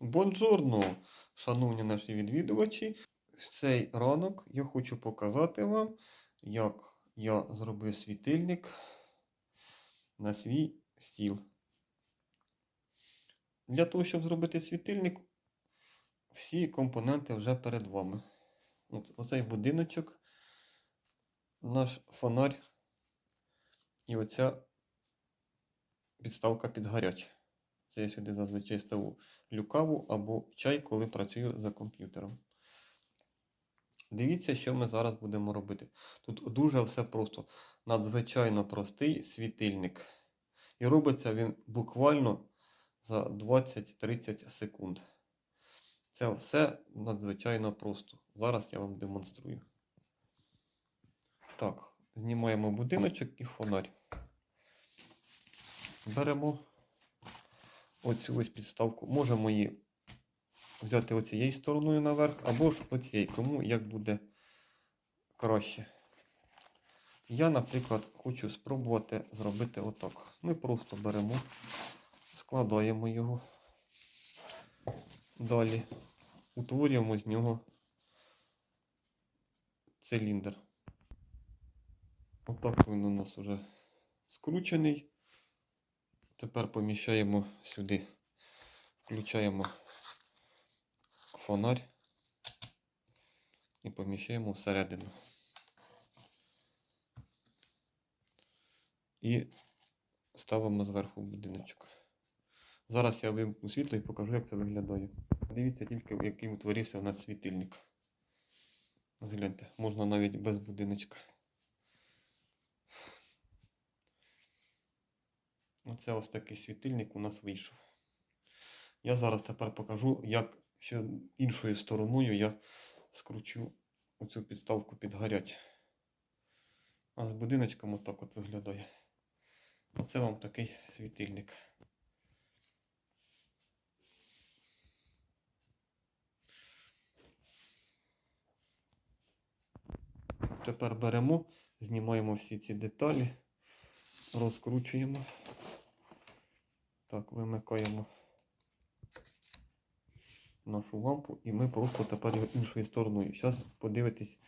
Бонжорно, шановні наші відвідувачі. В цей ранок я хочу показати вам, як я зробив світильник на свій стіл. Для того, щоб зробити світильник, всі компоненти вже перед вами. От, оцей будиночок, наш фонарь і оця підставка під гаряче. Це я сюди зазвичай ставу люкаву або чай, коли працюю за комп'ютером. Дивіться, що ми зараз будемо робити. Тут дуже все просто. Надзвичайно простий світильник. І робиться він буквально за 20-30 секунд. Це все надзвичайно просто. Зараз я вам демонструю. Так, знімаємо будиночок і фонарь. Беремо оцю ось підставку. Можемо її взяти оцією стороною наверх, або ж оцією, кому як буде краще. Я, наприклад, хочу спробувати зробити отак. Ми просто беремо, складаємо його. Далі утворюємо з нього циліндр. Отак він у нас вже скручений. Тепер поміщаємо сюди, включаємо фонарь і поміщаємо всередину. І ставимо зверху будиночок. Зараз я вимкну світло і покажу, як це виглядає. Дивіться тільки, який утворився у нас світильник. Згляньте, можна навіть без будиночка. Оце ось такий світильник у нас вийшов. Я зараз тепер покажу, як ще іншою стороною я скручу оцю підставку під гаряче. А з будиночком отак от виглядає. Оце вам такий світильник. Тепер беремо, знімаємо всі ці деталі, розкручуємо. Так, вимикаємо нашу лампу і ми просто тепер його іншою стороною. Зараз подивитись,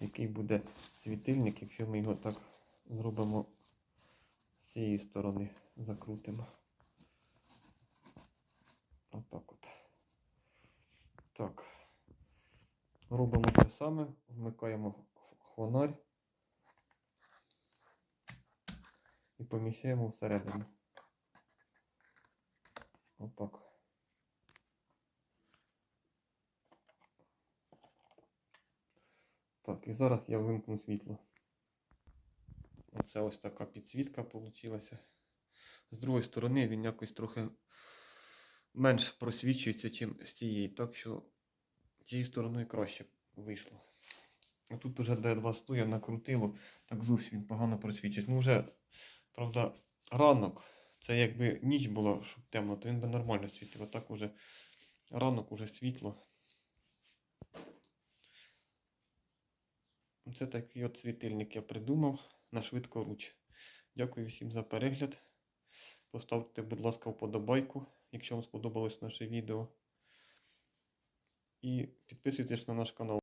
який буде світильник, якщо ми його так зробимо з цієї сторони, закрутимо. Отак от. Так. Робимо те саме, вмикаємо фонарь і поміщаємо всередину. Отак. Так, і зараз я вимкну світло. Оце ось така підсвітка вийшла. З другої сторони він якось трохи менш просвічується, ніж з тієї. Так що тією стороною краще вийшло. А тут уже де два стоя накрутило, так зовсім він погано просвічується. Ну вже, правда, ранок. Це якби ніч була, щоб темно, то він би нормально світив. А так уже ранок уже світло. Це такий от світильник я придумав на швидкоруч. Дякую всім за перегляд. Поставте, будь ласка, вподобайку, якщо вам сподобалось наше відео. І підписуйтесь на наш канал.